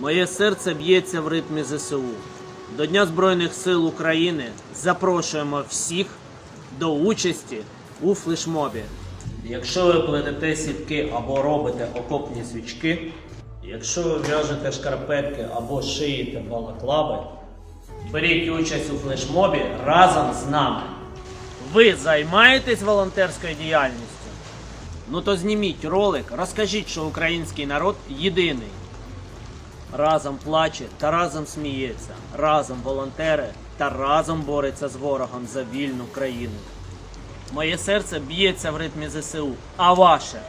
Моє серце б'ється в ритмі ЗСУ. До Дня Збройних сил України запрошуємо всіх до участі у флешмобі. Якщо ви плетете сітки або робите окопні свічки, якщо ви в'яжете шкарпетки або шиєте балаклави, беріть участь у флешмобі разом з нами. Ви займаєтесь волонтерською діяльністю? Ну то зніміть ролик, розкажіть, що український народ єдиний. Разом плаче та разом сміється, разом волонтери та разом бореться з ворогом за вільну країну. Моє серце б'ється в ритмі ЗСУ, а ваше